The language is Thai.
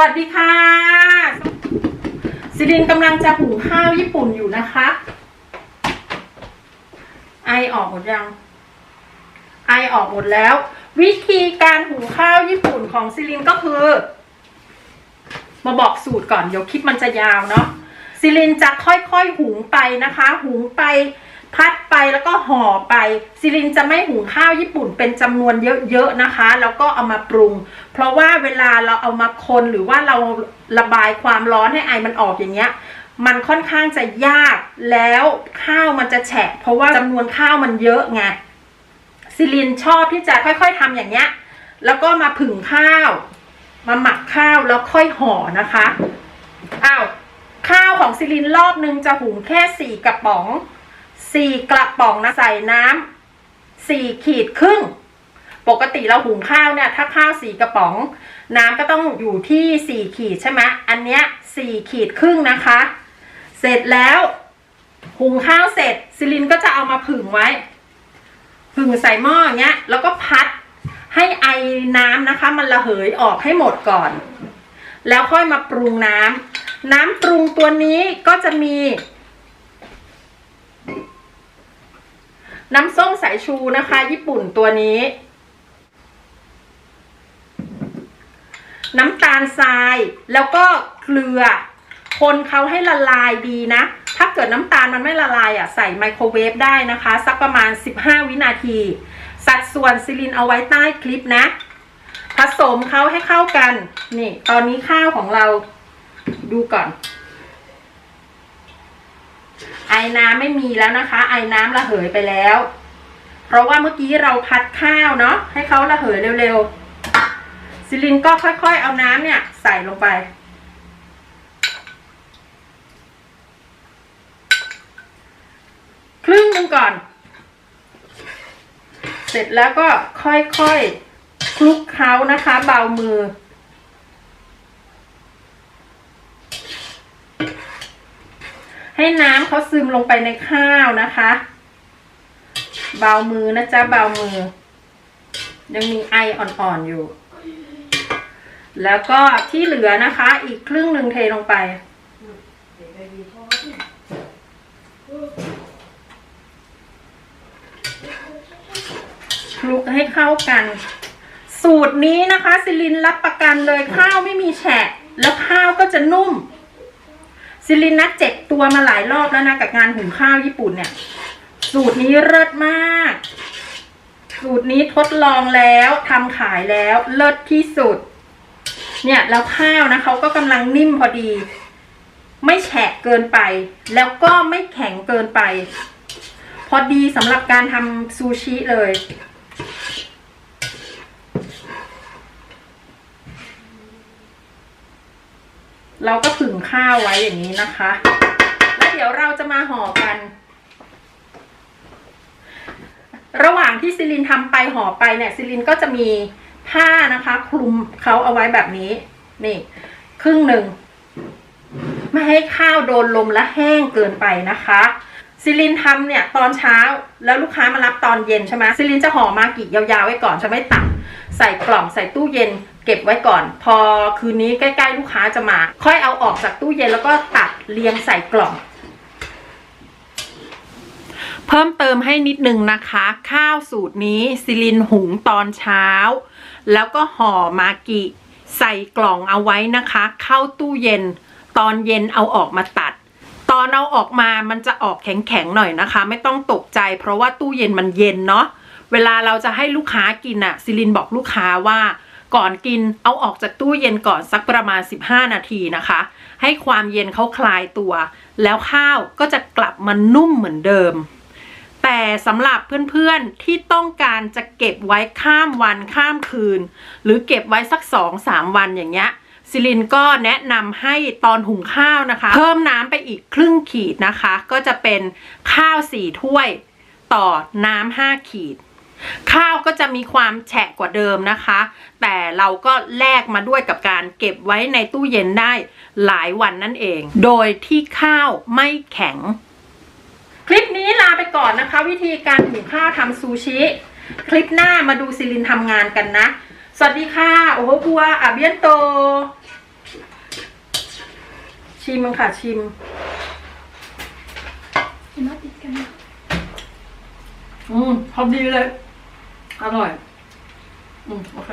วัสดีค่ะซิลินกำลังจะหุงข้าวญี่ปุ่นอยู่นะคะ ไอออกหมดยัง ไอออกหมดแล้ว วิธีการหุงข้าวญี่ปุ่นของซิลินก็คือ มาบอกสูตรก่อนเดี๋ยวคลิปมันจะยาวเนาะซิลินจะค่อยๆหุงไปนะคะ หุงไป พัดไปแล้วก็ห่อไปซิลินจะไม่หุงข้าวญี่ปุ่นเป็นจำนวนเยอะๆนะคะ แล้วก็เอามาปรุง เพราะว่าเวลาเราเอามาคนหรือว่าเราระบายความร้อนให้ไอมันออกอย่างเงี้ย มันค่อนข้างจะยากแล้วข้าวมันจะแฉะ เพราะว่าจำนวนข้าวมันเยอะไงซิลินชอบที่จะค่อยๆทำอย่างเงี้ย แล้วก็มาผึ่งข้าว มาหมักข้าวแล้วค่อยห่อนะคะอ้าวข้าวของซิลินรอบนึงจะหุงแค่สี่กระป๋อง สี่กระป๋องนะใส่น้ำสี่ขีดครึ่ง ปกติเราหุงข้าวเนี่ย ถ้าข้าวสี่กระป๋อง น้ำก็ต้องอยู่ที่สี่ขีดใช่ไหมอันเนี้ยสี่ขีดครึ่งนะคะ เสร็จแล้วหุงข้าวเสร็จซิลินก็จะเอามาผึ่งไว้ ผึ่งใส่หม้ออย่างเงี้ย แล้วก็พัดให้ไอน้ำนะคะ มันระเหยออกให้หมดก่อน แล้วค่อยมาปรุงน้ำน้ำปรุงตัวนี้ก็จะมี น้ำส้มสายชูนะคะ ญี่ปุ่นตัวนี้ น้ำตาลทรายแล้วก็เกลือ คนเขาให้ละลายดีนะ ถ้าเกิดน้ำตาลมันไม่ละลายอะใส่ไมโครเวฟได้นะคะ สักประมาณ 15 วินาที สัดส่วนซิลินเอาไว้ใต้คลิปนะ ผสมเขาให้เข้ากัน นี่ ตอนนี้ข้าวของเราดูก่อน น้ำไม่มีแล้วนะคะ ไอน้ำระเหยไปแล้ว เพราะว่าเมื่อกี้เราพัดข้าวเนาะให้เขาระเหยเร็วๆซิลินก็ค่อยๆ เอาน้ำเนี่ย ใส่ลงไป ครึ่งหนึงก่อน เสร็จแล้วก็ค่อยๆคลุกเคล้านะคะ เบามือ ให้น้ำเขาซึมลงไปในข้าวนะคะ เบามือนะจ๊ะเบามือ ยังมีไออ่อนๆอยู่ แล้วก็ที่เหลือนะคะ อีกครึ่งหนึ่งเทลงไป คลุกให้เข้ากัน สูตรนี้นะคะ ซิลินรับประกันเลยข้าวไม่มีแฉะ แล้วข้าวก็จะนุ่ม ซิลินนัดเจ็บตัวมาหลายรอบแล้วนะกับงานหุงข้าวญี่ปุ่นเนี่ย สูตรนี้เลิศมาก สูตรนี้ทดลองแล้วทำขายแล้วเลิศที่สุด เนี่ยแล้วข้าวนะเขาก็กำลังนิ่มพอดี ไม่แฉะเกินไป แล้วก็ไม่แข็งเกินไป พอดีสำหรับการทำซูชิเลย เราก็ผึ่งข้าวไว้อย่างนี้นะคะ แล้วเดี๋ยวเราจะมาห่อกัน ระหว่างที่ซิลินทำไปห่อไปเนี่ยซิลินก็จะมีผ้านะคะ คลุมเขาเอาไว้แบบนี้ นี่ ครึ่งหนึ่งไม่ให้ข้าวโดนลมและแห้งเกินไปนะคะซิลินทำเนี่ยตอนเช้าแล้วลูกค้ามารับตอนเย็นใช่ไหมซิลินจะห่อมากิยาวๆไว้ก่อนจะไม่ตัดใส่กล่องใส่ตู้เย็น เก็บไว้ก่อน พอคืนนี้ใกล้ๆลูกค้าจะมา ค่อยเอาออกจากตู้เย็นแล้วก็ตัดเรียงใส่กล่อง เพิ่มเติมให้นิดนึงนะคะ ข้าวสูตรนี้ซิลินหุงตอนเช้า แล้วก็ห่อมากิใส่กล่องเอาไว้นะคะ เข้าตู้เย็น ตอนเย็นเอาออกมาตัด ตอนเอาออกมามันจะออกแข็งๆหน่อยนะคะ ไม่ต้องตกใจ เพราะว่าตู้เย็นมันเย็นเนาะเวลาเราจะให้ลูกค้ากินอะซิลินบอกลูกค้าว่า ก่อนกินเอาออกจากตู้เย็นก่อนสักประมาณ 15 นาทีนะคะ ให้ความเย็นเขาคลายตัว แล้วข้าวก็จะกลับมานุ่มเหมือนเดิม แต่สำหรับเพื่อนๆที่ต้องการจะเก็บไว้ข้ามวันข้ามคืน หรือเก็บไว้สักสองสามวันอย่างเงี้ยซิลินก็แนะนำให้ตอนหุงข้าวนะคะ เพิ่มน้ำไปอีกครึ่งขีดนะคะ ก็จะเป็นข้าวสี่ถ้วย ต่อน้ำห้าขีด ข้าวก็จะมีความแฉะกว่าเดิมนะคะ แต่เราก็แลกมาด้วยกับการเก็บไว้ในตู้เย็นได้หลายวันนั่นเอง โดยที่ข้าวไม่แข็ง คลิปนี้ลาไปก่อนนะคะ วิธีการหุงข้าวทำซูชิ คลิปหน้ามาดูซิลินทำงานกันนะ สวัสดีค่ะ โอ้โหบัวอาเบียนโต ชิมค่ะชิมอืมพอดีเลย อร่อย อืม โอเค